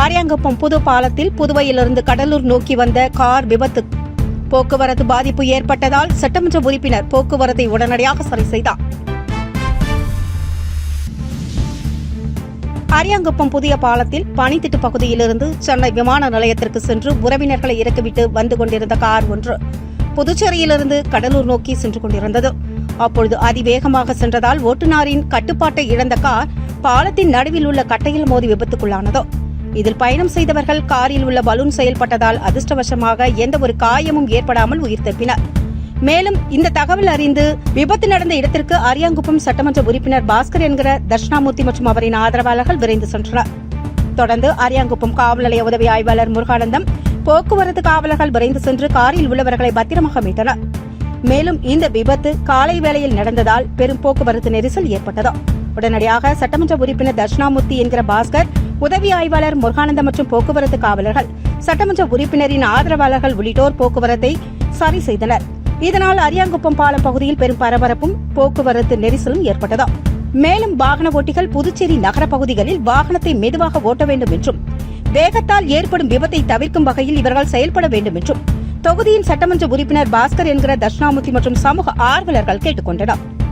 ஆரியாங்குப்பம் புது பாலத்தில் புதுவையிலிருந்து கடலூர் நோக்கி வந்த கார் விபத்து. போக்குவரத்து பாதிப்பு ஏற்பட்டதால் சட்டமன்ற உறுப்பினர் போக்குவரத்தை உடனடியாக சரி செய்தார். அரியாங்குப்பம் புதிய பாலத்தில் பனித்திட்டு பகுதியிலிருந்து சென்னை விமான நிலையத்திற்கு சென்று உறவினர்களை இறக்கிவிட்டு வந்து கொண்டிருந்த கார் ஒன்று புதுச்சேரியிலிருந்து கடலூர் நோக்கி சென்று கொண்டிருந்தது. அப்பொழுது அதிவேகமாக சென்றதால் ஓட்டுநரின் கட்டுப்பாட்டை இழந்த கார் பாலத்தின் நடுவில் உள்ள கட்டையில் மோதி விபத்துக்குள்ளானது. இதில் பயணம் செய்தவர்கள் காரில் உள்ள பலூன் செயல்பட்டதால் அதிர்ஷ்டவசமாக எந்த ஒரு காயமும் ஏற்படாமல் உயிர் தப்பினர். மேலும் இந்த தகவல் அறிந்து விபத்து நடந்த இடத்திற்கு அரியாங்குப்பம் சட்டமன்ற உறுப்பினர் பாஸ்கர் என்கிற தட்சிணாமூர்த்தி மற்றும் அவரின் ஆதரவாளர்கள் விரைந்து சென்றனர். தொடர்ந்து அரியாங்குப்பம் காவல் நிலைய உதவி ஆய்வாளர் முருகானந்தம் போக்குவரத்து காவலர்கள் விரைந்து சென்று காரில் உள்ளவர்களை பத்திரமாக மீட்டனர். மேலும் இந்த விபத்து காலை வேளையில் நடந்ததால் பெரும் போக்குவரத்து நெரிசல் ஏற்பட்டது உடனடியாக சட்டமன்ற உறுப்பினர் தர்ஷ்ணாமூர்த்தி என்கிற பாஸ்கர் உதவி ஆய்வாளர் முருகானந்தம் மற்றும் போக்குவரத்து காவலர்கள் சட்டமன்ற உறுப்பினரின் ஆதரவாளர்கள் உள்ளிட்டோர் போக்குவரத்தை சரி செய்தனர். இதனால் அரியாங்குப்பம் பாலம் பகுதியில் பெரும் பரபரப்பும் போக்குவரத்து நெரிசலும் ஏற்பட்டது மேலும் வாகன ஓட்டிகள் புதுச்சேரி நகர பகுதிகளில் வாகனத்தை மெதுவாக ஓட்ட வேண்டும் என்றும் வேகத்தால் ஏற்படும் விபத்தை தவிர்க்கும் வகையில் இவர்கள் செயல்பட வேண்டும் என்றும் தொகுதியின் சட்டமன்ற உறுப்பினர் பாஸ்கர் என்கிற தட்சிணாமூர்த்தி மற்றும் சமூக ஆர்வலர்கள் கேட்டுக்கொண்டனர்.